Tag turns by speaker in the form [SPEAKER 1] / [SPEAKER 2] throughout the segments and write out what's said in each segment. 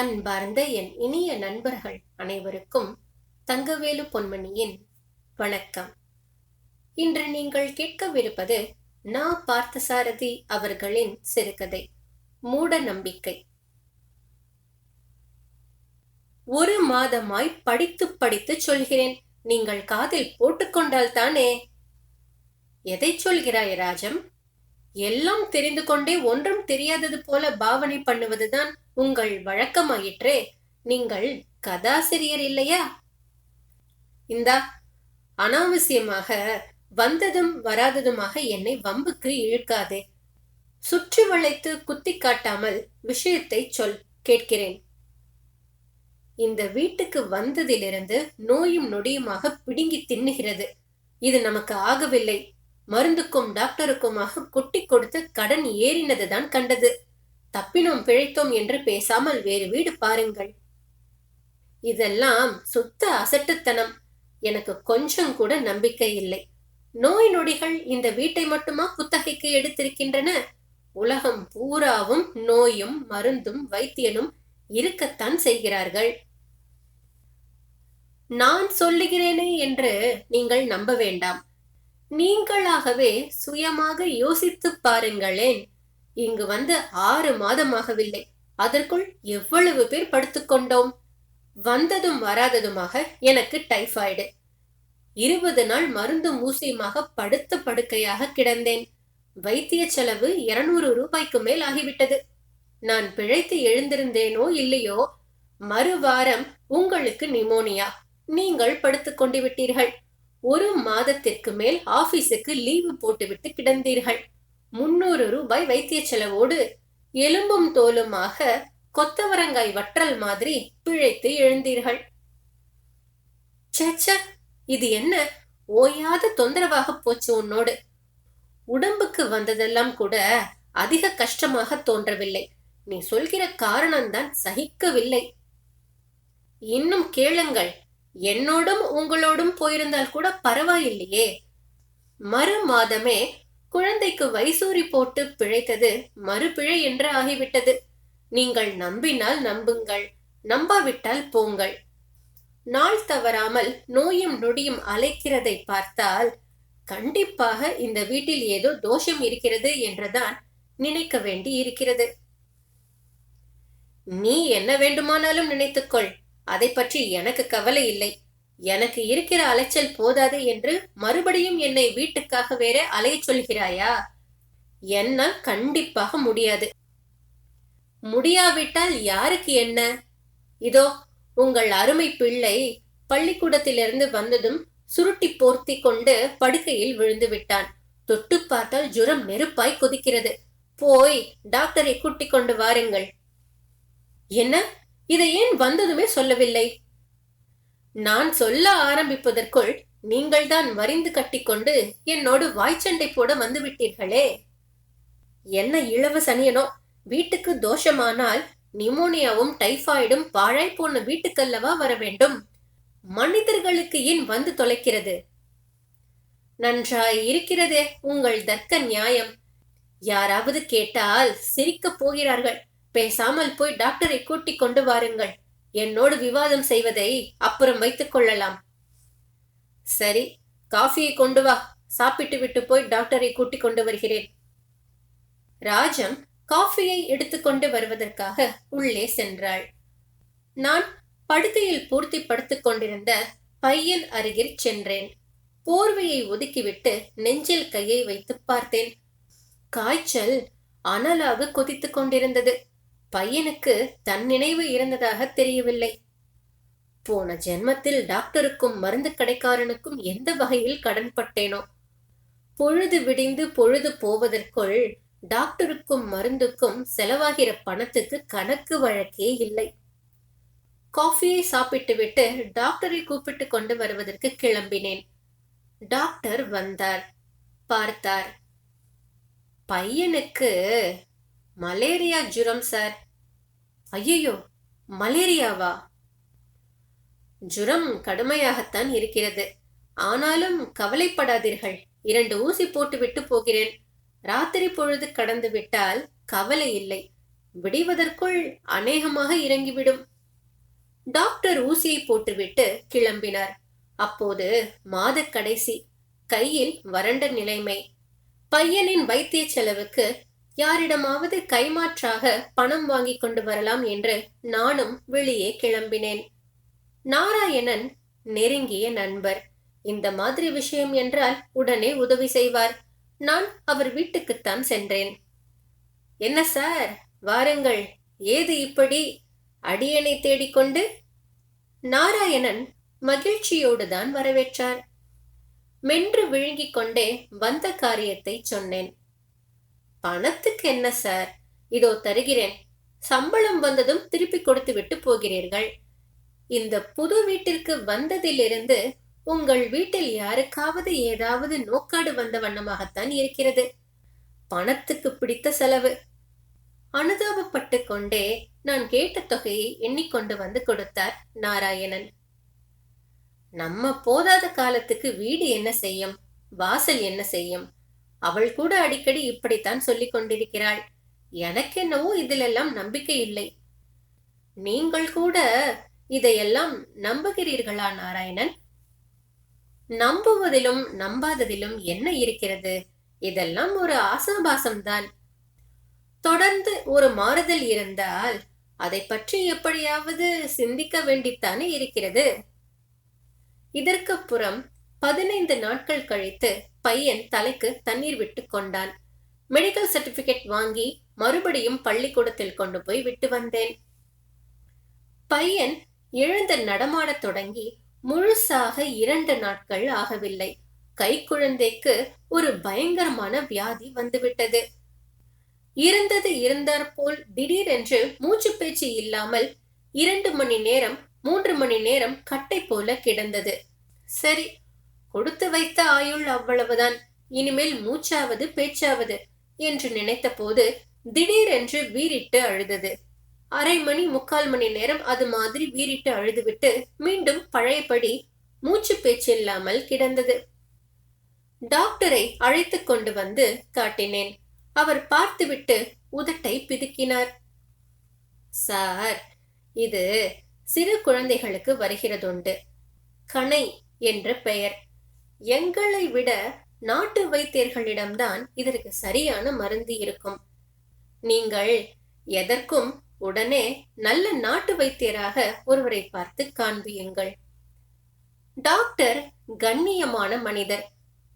[SPEAKER 1] அன்பார்ந்த என் இனிய நண்பர்கள் அனைவருக்கும் தங்கவேலு பொன்மணியின் வணக்கம். இன்று நீங்கள் கேட்கவிருப்பது நா பார்த்தசாரதி அவர்களின் சிறுகதை மூட நம்பிக்கை. ஒரு மாதமாய் படித்து படித்து சொல்கிறேன் நீங்கள் காதில் போட்டுக்கொண்டால் தானே? எதை சொல்கிறாய் ராஜம்? எல்லாம் தெரிந்து கொண்டே ஒன்றும் தெரியாதது போல பாவனை பண்ணுவதுதான் உங்கள் வழக்கமாயிற்றே நீங்கள் கதாசிரியர் இல்லையா? இந்தா அனாவசியமாக வந்ததும் வராததுமாக என்னை வம்புக்கு இழுக்காதே. சுற்றி வளைத்து குத்தி காட்டாமல் விஷயத்தை சொல் கேட்கிறேன். இந்த வீட்டுக்கு வந்ததிலிருந்து நோயும் நொடியுமாக பிடுங்கி தின்னுகிறது. இது நமக்கு ஆகவில்லை. மருந்துக்கும் டாக்டருக்குமாக கொட்டி கொடுத்து கடன் ஏறினதுதான் கண்டது. தப்பினோம் பிழைத்தோம் என்று பேசாமல் வேறு வீடு பாருங்கள். இதெல்லாம் சுத்த அசட்டுத்தனம். எனக்கு கொஞ்சம் கூட நம்பிக்கை இல்லை. நோய் நொடிகள் இந்த வீட்டை மட்டுமா குத்தகைக்கு எடுத்திருக்கின்றன? உலகம் பூராவும் நோயும் மருந்தும் வைத்தியனும் இருக்கத்தான் செய்கிறார்கள். நான் சொல்லுகிறேனே என்று நீங்கள் நம்ப வேண்டாம். நீங்களாகவே சுயமாக யோசித்து பாருங்களேன். இங்கு வந்து ஆறு மாதமாகவில்லை. அதற்குள் எவ்வளவு பேர் படுத்துக்கொண்டோம் வந்ததும் வராததுமாக எனக்கு டைஃபாய்டு. இருபது நாள் மருந்து மூசியமாக படுத்த படுக்கையாக கிடந்தேன். வைத்திய செலவு இருநூறு ரூபாய்க்கு மேல் ஆகிவிட்டது. நான் பிழைத்து எழுந்திருந்தேனோ இல்லையோ? மறுவாரம் உங்களுக்கு நிமோனியா. நீங்கள் படுத்துக் கொண்டு விட்டீர்கள். ஒரு மாதத்திற்கு மேல் ஆபீஸுக்கு லீவு போட்டுவிட்டு கிடந்தீர்கள். முன்னூறு ரூபாய் வைத்திய செலவோடு எலும்பும் தோலுமாக கொத்தவரங்காய் வற்றல் மாதிரி பிழைத்து எழுந்தீர்கள். சேச்ச இது என்ன? ஓயாத தொந்தரவாக போச்சு உன்னோடு. உடம்புக்கு வந்ததெல்லாம் கூட அதிக கஷ்டமாக தோன்றவில்லை. நீ சொல்கிற காரணம்தான் சகிக்கவில்லை. இன்னும் கேளுங்கள் என்னோடும் உங்களோடும் போயிருந்தால் கூட பரவாயில்லையே. மறு மாதமே குழந்தைக்கு வைசூரி போட்டு பிழைத்தது மறுபிழை என்று ஆகிவிட்டது. நீங்கள் நம்பினால் நம்புங்கள் நம்பாவிட்டால் போங்கள். நாள் தவறாமல் நோயும் நொடியும் அலைக்கிறதை பார்த்தால் கண்டிப்பாக இந்த வீட்டில் ஏதோ தோஷம் இருக்கிறது என்றுதான் நினைக்க வேண்டி இருக்கிறது. நீ என்ன வேண்டுமானாலும் நினைத்துக்கொள். அதை பற்றி எனக்கு கவலை இல்லை. எனக்கு இருக்கிற அலைச்சல் போதாது என்று மறுபடியும் என்னை வீட்டுக்காக வேற அலைய சொல்கிறாயா? என்னால் கண்டிப்பாக முடியாது. முடியாவிட்டால் யாருக்கு என்ன? இதோ உங்கள் அருமை பிள்ளை பள்ளிக்கூடத்திலிருந்து வந்ததும் சுருட்டி போர்த்தி கொண்டு படுக்கையில் விழுந்து விட்டான். தொட்டு பார்த்தால் ஜுரம் நெருப்பாய் கொதிக்கிறது. போய் டாக்டரை கூட்டிக் கொண்டு வாருங்கள். என்ன? இதை ஏன் வந்ததுமே சொல்லவில்லை. நான் சொல்ல ஆரம்பிப்பதற்குள் நீங்கள்தான் மறிந்து கட்டிக்கொண்டு என்னோடு வாய்ச்சண்டை போட வந்து விட்டீர்களே என்ன இளவு சனியனோ வீட்டுக்கு தோஷமானால் நிமோனியாவும் டைஃபாய்டும் பாழாய் போன வீட்டுக்கல்லவா வர வேண்டும் மனிதர்களுக்கு ஏன் வந்து தொலைக்கிறது? நன்றாய் இருக்கிறதே உங்கள் தர்க்க நியாயம். யாராவது கேட்டால் சிரிக்கப் போகிறார்கள். பேசாமல் போய் டாக்டரை கூட்டிக் கொண்டு வாருங்கள். என்னோடு விவாதம் செய்வதை அப்புறம் வைத்துக் கொள்ளலாம். சரி காஃபியை கொண்டு வா. சாப்பிட்டு விட்டு போய் டாக்டரை கூட்டிக் கொண்டு வருகிறேன். ராஜம் காஃபியை எடுத்துக்கொண்டு வருவதற்காக உள்ளே சென்றாள். நான் படுக்கையில் பூர்த்தி படுத்துக் கொண்டிருந்த பையன் அருகில் சென்றேன். போர்வையை ஒதுக்கிவிட்டு நெஞ்சில் கையை வைத்து பார்த்தேன். காய்ச்சல் அனலாக கொதித்துக் கொண்டிருந்தது. பையனுக்கு தன் நினைவு இருந்ததாக தெரியவில்லை. போன ஜென்மத்தில் டாக்டருக்கும் மருந்து கடைக்காரனுக்கும் எந்த வகையில் கடன்பட்டேனோ பொழுது விடிந்து பொழுது போவதற்குள் டாக்டருக்கும் மருந்துக்கும் செலவாகிற பணத்துக்கு கணக்கு வழக்கே இல்லை. காஃபியை சாப்பிட்டுவிட்டு டாக்டரை கூப்பிட்டு கொண்டு வருவதற்கு கிளம்பினேன். டாக்டர் வந்தார். பார்த்தார். பையனுக்கு மலேரியா ஜுரம் சார். ஐயோ மலேரியாவா? ஜுரம் கடுமையாகத்தான் இருக்கிறது. ஆனாலும் கவலைப்படாதீர்கள். இரண்டு ஊசி போட்டு விட்டு போகிறேன். ராத்திரி பொழுது கடந்து விட்டால் கவலை இல்லை. விடிவதற்குள் அநேகமாக இறங்கிவிடும். டாக்டர் ஊசியை போட்டுவிட்டு கிளம்பினார். அப்போது மாத கடைசி கையில் வறண்ட நிலைமை. பையனின் வைத்திய செலவுக்கு யாரிடமாவது கைமாற்றாக பணம் வாங்கி கொண்டு வரலாம் என்று நானும் வெளியே கிளம்பினேன். நாராயணன் நெருங்கிய நண்பர். இந்த மாதிரி விஷயம் என்றால் உடனே உதவி செய்வார். நான் அவர் வீட்டுக்குத்தான் சென்றேன். என்ன சார் வாருங்கள். ஏது இப்படி? அடியனை தேடிக்கொண்டு? நாராயணன் மகிழ்ச்சியோடு தான் வரவேற்றார். மென்று விழுங்கிக் கொண்டே வந்த காரியத்தை சொன்னேன். பணத்துக்கு என்ன சார்? இதோ தருகிறேன். சம்பளம் வந்ததும் திருப்பி கொடுத்து விட்டு போகிறீர்கள். இந்த புது வீட்டிற்கு வந்ததிலிருந்து உங்கள் வீட்டில் யாருக்காவது ஏதாவது நோக்காடு வந்த வண்ணமாகத்தான் இருக்கிறது. பணத்துக்கு பிடித்த செலவு. அனுதாபப்பட்டு கொண்டே நான் கேட்ட தொகையை எண்ணிக்கொண்டு வந்து கொடுத்தார் நாராயணன். நம்ம போதாத காலத்துக்கு வீடு என்ன செய்யும்? வாசல் என்ன செய்யும்? அவள் கூட அடிக்கடி இப்படித்தான் சொல்லிக் கொண்டிருக்கிறாள். எனக்கென்னவோ இதிலெல்லாம் நம்பிக்கை இல்லை. நீங்கள் கூட இதையெல்லாம் நம்புகிறீர்களா நாராயணன்? நம்புவதிலும் நம்பாததிலும் என்ன இருக்கிறது? இதெல்லாம் ஒரு ஆசாபாசம்தான். தொடர்ந்து ஒரு மாறுதல் இருந்தால் அதை பற்றி எப்படியாவது சிந்திக்க வேண்டித்தானே இருக்கிறது. இதற்கு புறம் பதினைந்து நாட்கள் கழித்து பையன் தலைக்கு தண்ணீர் விட்டு கொண்டான். மெடிக்கல் சர்டிபிகேட் வாங்கி மறுபடியும் பள்ளிக்கூடத்தில் கொண்டு போய் விட்டு வந்தேன். பையன் எழுந்து நடமாடத் தொடங்கி முழுசாக இரண்டு நாட்கள் ஆகவில்லை. கை குழந்தைக்கு ஒரு பயங்கரமான வியாதி வந்துவிட்டது. இருந்தது இருந்தாற்போல் திடீரென்று மூச்சு பேச்சு இல்லாமல் இரண்டு மணி நேரம் மூன்று மணி நேரம் கட்டை போல கிடந்தது. சரி கொடுத்து வைத்த ஆயுள் அவ்வளவுதான். இனிமேல் மூச்சாவது பேச்சாவது என்று நினைத்த போது திடீரென்று வீரிட்டு அழுதது. அரை மணி முக்கால் மணி நேரம் அது மாதிரி வீரிட்டு அழுதுவிட்டு மீண்டும் பழையபடி மூச்சு பேச்சு இல்லாமல் கிடந்தது. டாக்டரை அழைத்து கொண்டு வந்து காட்டினேன். அவர் பார்த்துவிட்டு உதட்டை பிதுக்கினார். சார் இது சிறு குழந்தைகளுக்கு வருகிறதுண்டு. கணை என்ற பெயர். எங்களை விட நாட்டு வைத்தியர்களிடம்தான் இதற்கு சரியான மருந்து இருக்கும். நீங்கள் எதற்கும் உடனே நல்ல நாட்டு வைத்தியராக ஒருவரை பார்த்து காண்பியுங்கள். டாக்டர் கண்ணியமான மனிதர்.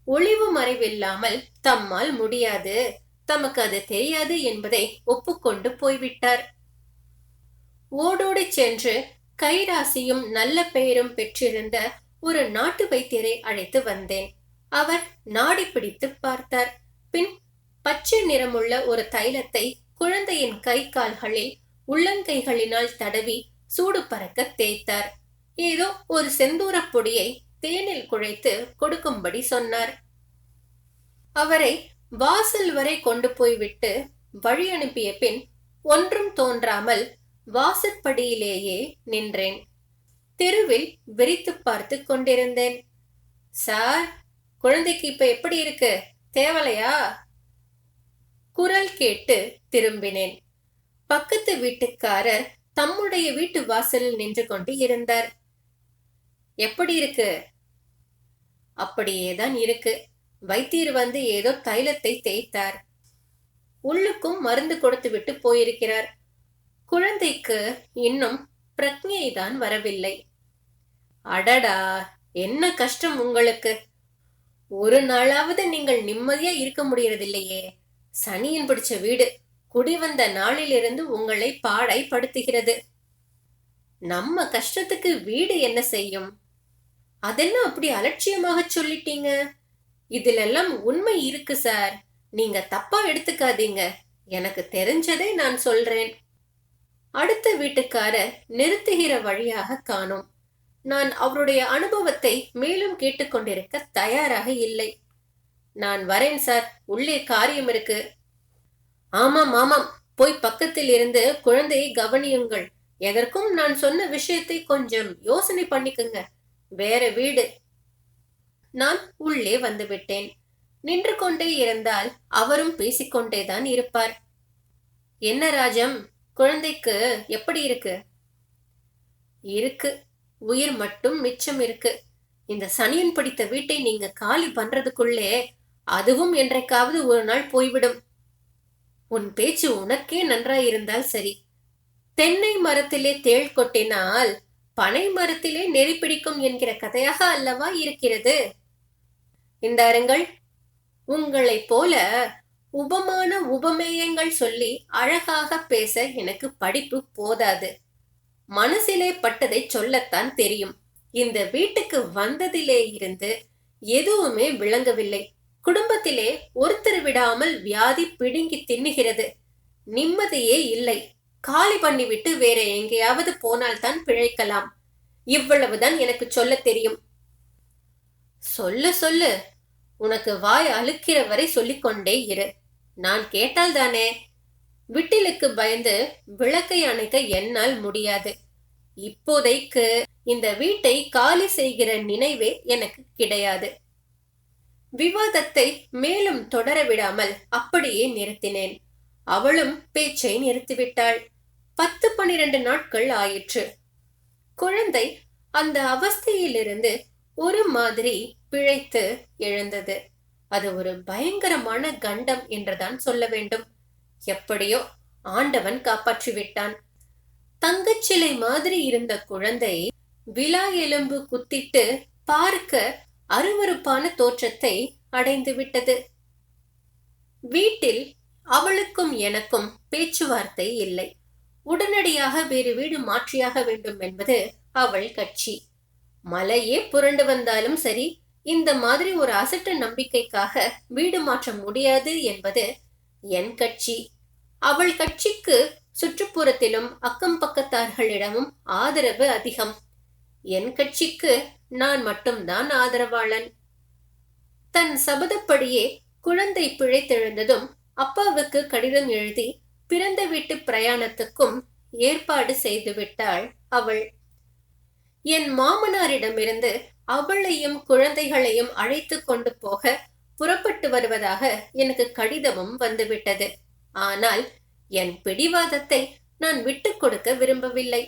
[SPEAKER 1] ஒளிவு மறைவில்லாமல் தம்மால் முடியாது. தமக்கு அது தெரியாது என்பதை ஒப்புக்கொண்டு போய்விட்டார். ஓடோடி சென்று கைராசியும் நல்ல பெயரும் பெற்றிருந்த ஒரு நாட்டு வைத்தியரை அழைத்து வந்தேன். அவர் நாடி பிடித்து பார்த்தார். பின் பச்சை நிறமுள்ள ஒரு தைலத்தை குழந்தையின் கை கால்களில் உள்ளங்கைகளினால் தடவி சூடு பறக்க தேய்த்தார். ஏதோ ஒரு செந்தூரப் பொடியை தேனில் குழைத்து கொடுக்கும்படி சொன்னார். அவரை வாசல் வரை கொண்டு போய்விட்டு வழி அனுப்பிய பின் ஒன்றும் தோன்றாமல் வாசற்படியிலேயே நின்றேன். தெருவில் விரித்து பார்த்து கொண்டிருந்தேன். சார் குழந்தைக்கு இப்ப எப்படி இருக்கு? தேவலையா? குரல் கேட்டு திரும்பினேன். பக்கத்து வீட்டுக்காரர் தம்முடைய வீட்டு வாசலில் நின்று கொண்டு இருந்தார். எப்படி இருக்கு? அப்படியேதான் இருக்கு. வைத்தியர் வந்து ஏதோ தைலத்தை தேய்த்தார். உள்ளுக்கும் மருந்து கொடுத்து விட்டு போயிருக்கிறார். குழந்தைக்கு இன்னும் பிரக்ஞை தான் வரவில்லை. அடடா என்ன கஷ்டம் உங்களுக்கு? ஒரு நாளாவது நீங்கள் நிம்மதியா இருக்க முடியறதில்லையே. சனியின் பிடிச்ச வீடு குடிவந்த நாளிலிருந்து உங்களை பாடை படுத்துகிறது நம்ம கஷ்டத்துக்கு வீடு என்ன செய்யும்? அதெல்லாம் அப்படி அலட்சியமாக சொல்லிட்டீங்க? இதிலெல்லாம் உண்மை இருக்கு சார். நீங்க தப்பா எடுத்துக்காதீங்க. எனக்கு தெரிஞ்சதை நான் சொல்றேன். அடுத்த வீட்டுக்காரர் நிறுத்துகிற வழியாக காணோம். நான் அவருடைய அனுபவத்தை மேலும் கேட்டுக்கொண்டிருக்க தயாராக இல்லை. நான் வரேன் சார். உள்ளே காரியம் இருக்கு. ஆமாம் ஆமாம். போய் பக்கத்தில் இருந்து குழந்தையை கவனியுங்கள். எதற்கும் நான் சொன்ன விஷயத்தை கொஞ்சம் யோசனை பண்ணிக்குங்க. வேற வீடு. நான் உள்ளே வந்துவிட்டேன். நின்று கொண்டே இருந்தால் அவரும் பேசிக்கொண்டேதான் இருப்பார். என்ன ராஜம்? குழந்தைக்கு எப்படி இருக்கு? இருக்கு. உயிர் மட்டும் மிச்சம் இருக்கு. இந்த சனியன் பிடித்த வீட்டை நீங்க காலி பண்றதுக்குள்ளே அதுவும் என்றைக்காவது ஒரு நாள் போய்விடும். உன் பேச்சு உனக்கே நன்றாயிருந்தால் சரி. தென்னை மரத்திலே தேள் கொட்டினால் பனை மரத்திலே நெறி பிடிக்கும் என்கிற கதையாக அல்லவா இருக்கிறது? இந்தாருங்கள் உங்களைப் போல உபமான உபமேயங்கள் சொல்லி அழகாக பேச எனக்கு படிப்பு போதாது. மனசிலே பட்டதை சொல்லத்தான் தெரியும். இந்த வீட்டுக்கு வந்ததிலே இருந்து எதுவுமே விளங்கவில்லை. குடும்பத்திலே ஒருத்தர் விடாமல் வியாதி பிடுங்கி தின்னுகிறது. நிம்மதியே இல்லை. காலி பண்ணிவிட்டு வேற எங்கேயாவது போனால்தான் பிழைக்கலாம். இவ்வளவுதான் எனக்கு சொல்ல தெரியும். சொல்ல சொல்லு. உனக்கு வாய் அழுக்கிற வரை சொல்லிக்கொண்டே இரு. நான் கேட்டால்தானே? விட்டிலுக்கு பயந்து விளக்கை அணைக்க என்னால் முடியாது. இப்போதைக்கு இந்த வீட்டை காலி செய்கிற நினைவே எனக்கு கிடையாது. விவாதத்தை மேலும் தொடர விடாமல் அப்படியே நிறுத்தினேன். அவளும் பேச்சை நிறுத்திவிட்டாள். பத்து பன்னிரண்டு நாட்கள் ஆயிற்று. குழந்தை அந்த அவஸ்தையிலிருந்து ஒரு மாதிரி பிழைத்து எழுந்தது. அது ஒரு பயங்கரமான கண்டம் என்றுதான் சொல்ல வேண்டும். எப்படியோ ஆண்டவன் காப்பாற்றி விட்டான் தங்கச்சிலை மாதிரி இருந்த குழந்தை விழா எலும்பு குத்திட்டு பார்க்க அருவருப்பான தோற்றத்தை அடைந்து விட்டது. வீட்டில் அவளுக்கும் எனக்கும் பேச்சுவார்த்தை இல்லை. உடனடியாக வேறு வீடு மாற்றியாக வேண்டும் என்பது அவள் கட்சி. மலையே புரண்டு வந்தாலும் சரி இந்த மாதிரி ஒரு அசட்டு நம்பிக்கைக்காக வீடு மாற்ற முடியாது என்பது என் கட்சி. அவள் கட்சிக்கு சுற்றுப்புறத்திலும் அக்கம் பக்கத்தார்களிடமும் ஆதரவு அதிகம். என் கட்சிக்கு நான் மட்டும்தான் ஆதரவாளன். தன் சபதப்படியே குழந்தை பிழைத்தெழுந்ததும் அப்பாவுக்கு கடிதம் எழுதி பிறந்த வீட்டு பிரயாணத்துக்கும் ஏற்பாடு செய்துவிட்டாள் அவள். என் மாமனாரிடமிருந்து அவளையும் குழந்தைகளையும் அழைத்து கொண்டு போக புறப்பட்டு வருவதாக எனக்கு கடிதமும் வந்துவிட்டது. ஆனால் என் பிடிவாதத்தை நான் விட்டு கொடுக்க விரும்பவில்லை.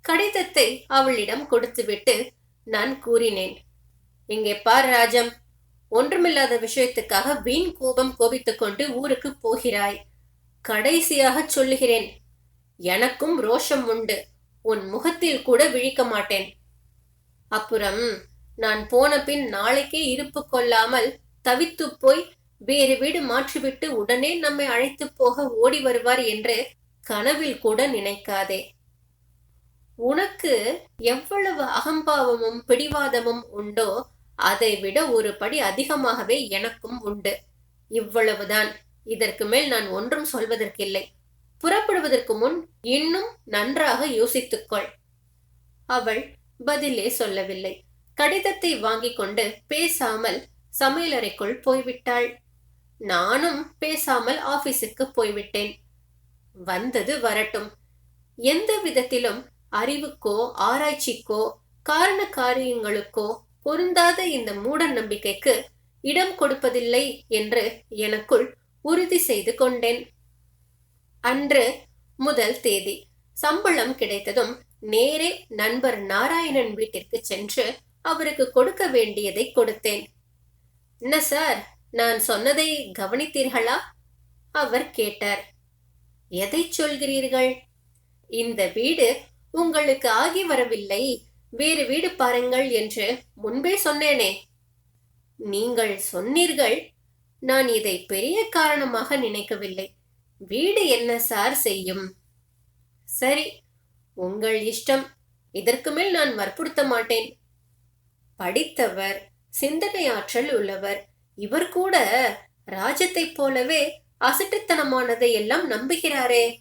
[SPEAKER 1] கடிதத்தை அவளிடம் கொடுத்துவிட்டு நான் கூறினேன் இங்கே பார் ராஜம் ஒன்றுமில்லாத விஷயத்துக்காக வீண் கோபம் கோபித்துக் கொண்டு ஊருக்கு போகிறாய். கடைசியாக சொல்லுகிறேன் எனக்கும் ரோஷம் உண்டு. உன் முகத்தில் கூட விழிக்க மாட்டேன். அப்புறம் நான் போன பின் நாளைக்கே இருப்பு கொள்ளாமல் தவித்து போய் வேறு வீடு மாற்றிவிட்டு உடனே நம்மை அழைத்து போக ஓடி வருவார் என்று கனவில் கூட நினைக்காதே. உனக்கு எவ்வளவு அகம்பாவமும் பிடிவாதமும் உண்டோ அதை விட ஒரு படி அதிகமாகவே எனக்கும் உண்டு. இவ்வளவுதான். இதற்கு மேல் நான் ஒன்றும் சொல்வதற்கில்லை. புறப்படுவதற்கு முன் இன்னும் நன்றாக யோசித்துக்கொள். அவள் பதிலே சொல்லவில்லை. கடிதத்தை வாங்கிக் கொண்டு பேசாமல் சமையலறைக்குள் போய்விட்டாள். நானும் பேசாமல் ஆபீஸுக்கு போய்விட்டேன். வந்தது வரட்டும். எந்த விதத்திலும் அறிவுக்கோ ஆராய்ச்சிக்கோ காரண காரியங்களுக்கோ பொருந்தாத இந்த மூட நம்பிக்கைக்கு இடம் கொடுப்பதில்லை என்று எனக்குள் உறுதி செய்து கொண்டேன். அன்று முதல் தேதி சம்பளம் கிடைத்ததும் நேரே நண்பர் நாராயணன் வீட்டிற்கு சென்று அவருக்கு கொடுக்க வேண்டியதை கொடுத்தேன். என்ன சார் நான் சொன்னதை கவனித்தீர்களா? அவர் கேட்டார். எதை சொல்கிறீர்கள்? இந்த வீடு உங்களுக்கு ஆகி வரவில்லை. வேறு வீடு பாருங்கள் என்று முன்பே சொன்னேனே. நீங்கள் சொன்னீர்கள். நான் இதை பெரிய காரணமாக நினைக்கவில்லை. வீடு என்ன சார் செய்யும்? சரி உங்கள் இஷ்டம். இதற்கு மேல் நான் வற்புறுத்த மாட்டேன். படித்தவர் சிந்தனை ஆற்றல் உள்ளவர் இவர் கூட ராஜத்தைப் போலவே அசட்டுத்தனமானதை எல்லாம் நம்புகிறாரே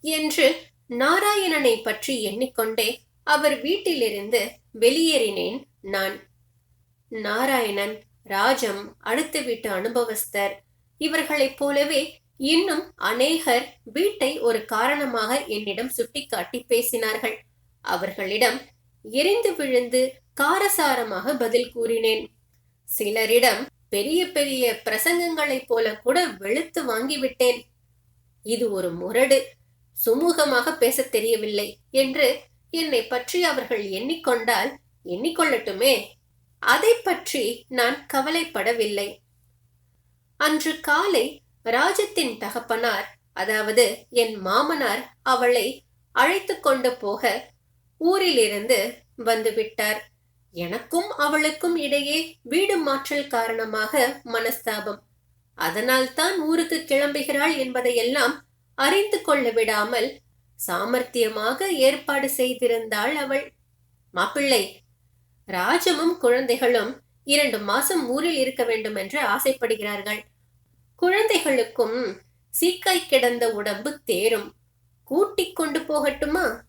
[SPEAKER 1] என்று நாராயணனை பற்றி எண்ணிக்கொண்டே அவர் வீட்டிலிருந்து வெளியேறினேன் நான். நாராயணன் ராஜம் அடுத்த வீட்டு அனுபவஸ்தர். இவர்களைப் போலவே இன்னும் அநேகர் வீட்டை ஒரு காரணமாக என்னிடம் சுட்டிக்காட்டி பேசினார்கள். அவர்களிடம் எரிந்து விழுந்து காரசாரமாக பதில் கூறினேன். சிலரிடம் பெரிய பெரிய பிரசங்கங்களைப் போல கூட வெளுத்து வாங்கிவிட்டேன். இது ஒரு முரடு. சுமூகமாக பேசத் தெரியவில்லை என்று என்னை பற்றி அவர்கள் எண்ணிக்கொண்டால் எண்ணிக்கொள்ளட்டுமே? அதை பற்றி நான் கவலைப்படவில்லை. அன்று காலை ராஜத்தின் தகப்பனார் அதாவது என் மாமனார் அவளை அழைத்து கொண்டு போக ஊரிலிருந்து வந்துவிட்டார். எனக்கும் அவளுக்கும் இடையே வீடு மாற்றல் காரணமாக மனஸ்தாபம். அதனால் தான் ஊருக்கு கிளம்புகிறாள் என்பதையெல்லாம் அறிந்து கொள்ள விடாமல் சாமர்த்தியமாக ஏற்பாடு செய்திருந்தாள் அவள். மாப்பிள்ளை ராஜமும் குழந்தைகளும் இரண்டு மாசம் ஊரில் இருக்க வேண்டும் என்று ஆசைப்படுகிறார்கள். குழந்தைகளுக்கும் சீக்காய் கிடந்த உடம்பு தேரும். கூட்டிக் கொண்டு போகட்டுமா?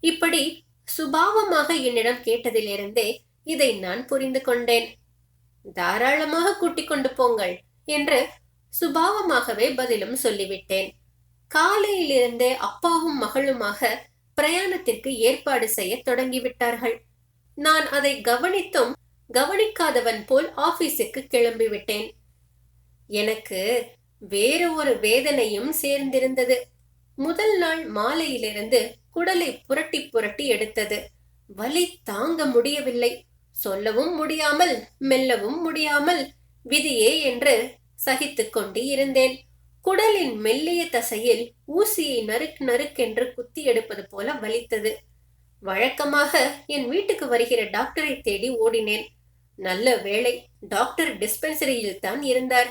[SPEAKER 1] இப்படி சுபாவமாக என்னிடம் கேட்டதிலிருந்தே இதை நான் புரிந்து கொண்டேன். தாராளமாக கூட்டிக் கொண்டு போங்கள் என்று சுபாவமாகவே பதிலும் சொல்லிவிட்டேன். காலையிலிருந்தே அப்பாவும் மகளுமாக பிரயாணத்திற்கு ஏற்பாடு செய்ய தொடங்கிவிட்டார்கள். நான் அதை கவனித்தும் கவனிக்காதவன் போல் ஆபீஸுக்கு கிளம்பிவிட்டேன். எனக்கு வேறு ஒரு வேதனையும் சேர்ந்திருந்தது. முதல் நாள் மாலையிலிருந்து குடலை புரட்டி புரட்டி எடுத்தது. வலி தாங்க முடியவில்லை. சொல்லவும் முடியாமல் மெல்லவும் முடியாமல் விதியே என்று சகித்து கொண்டு இருந்தேன். குடலின் மெல்லிய தசையில் ஊசியை நறுக் நறுக்கென்று குத்தி எடுப்பது போல வலித்தது. வழக்கமாக என் வீட்டுக்கு வருகிற டாக்டரை தேடி ஓடினேன். நல்ல வேளை டாக்டர் டிஸ்பென்சரியில் தான் இருந்தார்.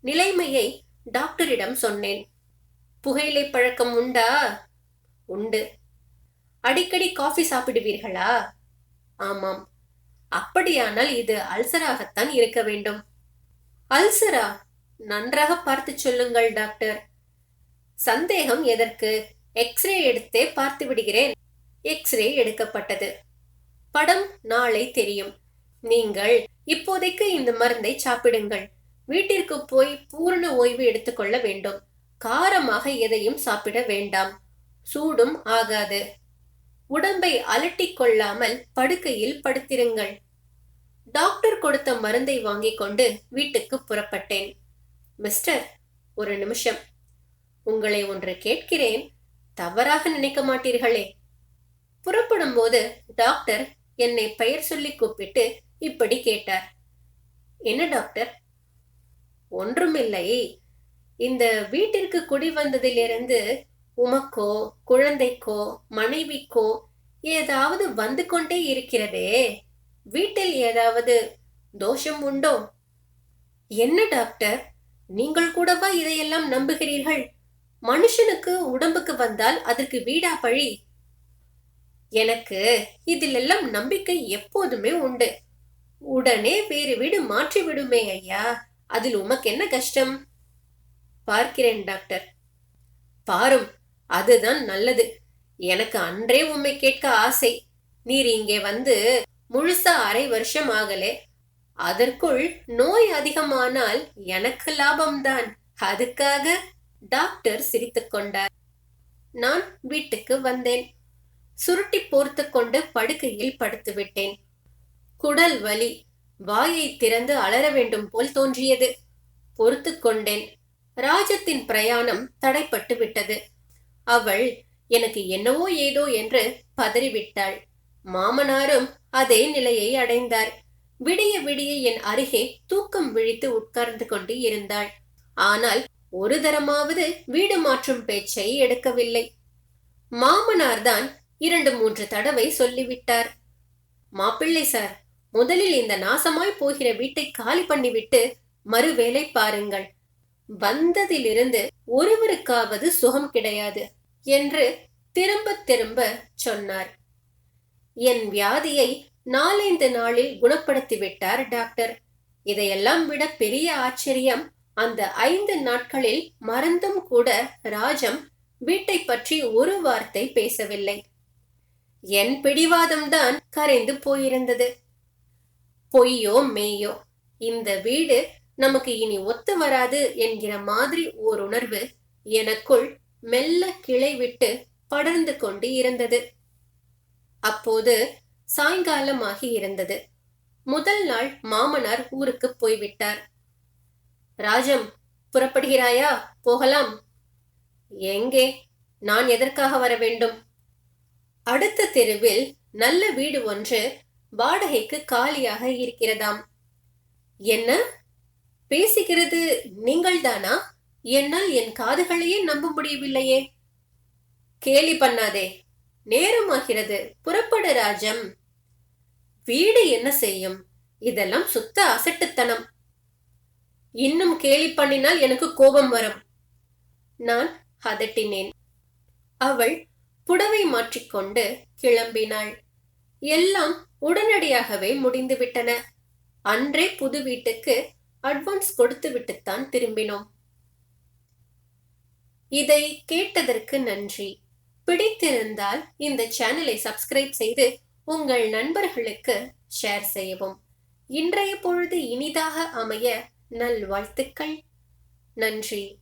[SPEAKER 1] நிலைமையை டாக்டரிடம் சொன்னேன். புகையிலை பழக்கம் உண்டா? உண்டு. அடிக்கடி காஃபி சாப்பிடுவீர்களா? ஆமாம். அப்படியானால் இது அல்சராகத்தான் இருக்க வேண்டும். அல்சரா? நன்றாக பார்த்து சொல்லுங்கள் டாக்டர். சந்தேகம் எதற்கு? எக்ஸ்ரே எடுத்தே பார்த்து விடுகிறேன். எக்ஸ்ரே எடுக்கப்பட்டது. படம் நாளை தெரியும். நீங்கள் இப்போதைக்கு இந்த மருந்தை சாப்பிடுங்கள். வீட்டிற்கு போய் பூரண ஓய்வு எடுத்துக்கொள்ள வேண்டும். காரமாக எதையும் சாப்பிட வேண்டாம். சூடும் ஆகாது. உடம்பை அலட்டிக் கொள்ளாமல் படுக்கையில் படுத்திருங்கள். டாக்டர் கொடுத்த மருந்தை வாங்கிக் கொண்டு வீட்டுக்கு புறப்பட்டேன். மிஸ்டர் ஒரு நிமிஷம். உங்களை ஒன்று கேட்கிறேன். தவறாக நினைக்க மாட்டீர்களே. புறப்படும் போது டாக்டர் என்னை பெயர் சொல்லி கூப்பிட்டு இப்படி கேட்டார். என்ன டாக்டர்? ஒன்றுமில்லை. இந்த வீட்டிற்கு குடி வந்ததிலிருந்து உமக்கோ குழந்தைக்கோ மனைவிக்கோ ஏதாவது வந்து கொண்டே இருக்கிறதே? வீட்டில் ஏதாவது தோஷம் உண்டோ? என்ன டாக்டர்? நீங்கள் கூடவா இதையெல்லாம் நம்புகிறீர்கள்? மனுஷனுக்கு உடம்புக்கு வந்தால் அதற்கு வீடா பழி. எனக்கு இதிலெல்லாம் நம்பிக்கை எப்போதுமே உண்டு. உடனே வேறு வீடு மாற்றி விடுமே ஐயா. அதில் உமக்கு என்ன கஷ்டம்? பார்க்கிறேன் டாக்டர். பாரும் அதுதான் நல்லது. எனக்கு அன்றே உம்மை கேட்க ஆசை. நீர் இங்கே வந்து முழுசா அரை வருஷம் ஆகலே. அதற்குள் நோய் அதிகமானால் எனக்கு லாபம்தான். அதுக்காக டாக்டர் சிரித்துக் கொண்டார். நான் வீட்டுக்கு வந்தேன். சுருட்டி போர்த்து கொண்டு படுக்கையில் படுத்து விட்டேன். குடல் வலி வாயை திறந்து அலற வேண்டும் போல் தோன்றியது. பொறுத்து கொண்டேன். ராஜத்தின் பிரயாணம் தடைப்பட்டு விட்டது. அவள் எனக்கு என்னவோ ஏதோ என்று பதறிவிட்டாள். மாமனாரும் அதே நிலையை அடைந்தார். விடிய விடிய என் அருகே தூக்கம் விழித்து உட்கார்ந்து கொண்டு இருந்தாள். ஆனால் ஒரு தரமாவது வீடு மாற்றும் பேச்சை எடுக்கவில்லை. மாமனார்தான் இரண்டு மூன்று தடவை சொல்லிவிட்டார். மாப்பிள்ளை சார் முதலில் இந்த நாசமாய் போகிற வீட்டை காலி பண்ணிவிட்டு மறுவேளை பாருங்கள். வந்ததிலிருந்து ஒருவருக்காவது சுகம் கிடையாது என்று திரும்ப திரும்ப சொன்னார். என் வியாதியை நாலைந்து நாளில் குணப்படுத்தி விட்டார் டாக்டர். இதையெல்லாம் விட பெரிய ஆச்சரியம் அந்த ஐந்து நாட்களில் மறந்தும் கூட ராஜம் வீட்டை பற்றி ஒரு வார்த்தை பேசவில்லை. என் பிடிவாதம்தான் கரைந்து போயிருந்தது. பொய்யோ மெய்யோ இந்த வீடு நமக்கு இனி ஒத்து வராது என்கிற மாதிரி ஓர் உணர்வு எனக்குள் மெல்ல கிளை விட்டு படர்ந்து கொண்டு இருந்தது. அப்போது சாயங்காலமாகி இருந்தது. முதல் நாள் மாமனார் ஊருக்கு போய்விட்டார். ராஜம் புறப்படுகிறாயா? போகலாம். எங்கே? நான் எதற்காக வர வேண்டும்? அடுத்த தெருவில் நல்ல வீடு ஒன்று வாடகைக்கு காலியாக இருக்கிறதாம். என்ன? பேசுகிறது நீங்கள்தானா? என்னால் என் காதுகளையே நம்ப முடியவில்லையே. கேலி பண்ணாதே. நேரமாகிறது. புறப்பட ராஜம். வீடு என்ன செய்யும்? இதெல்லாம் சுத்த அசட்டுத்தனம். இன்னும் கேலி பண்ணினால் எனக்கு கோபம் வரும். நான் அதட்டினேன். அவள் புடவை மாற்றிக்கொண்டு கிளம்பினாள். எல்லாம் உடனடியாகவே முடிந்துவிட்டன. அன்றே புது வீட்டுக்கு அட்வான்ஸ் கொடுத்து விட்டுத்தான் திரும்பினோம். இதை கேட்டதற்கு நன்றி. பிடித்திருந்தால் இந்த சேனலை சப்ஸ்கிரைப் செய்து உங்கள் நண்பர்களுக்கு ஷேர் செய்யவும். இன்றைய பொழுது இனிதாக அமைய நல்வாழ்த்துக்கள். நன்றி.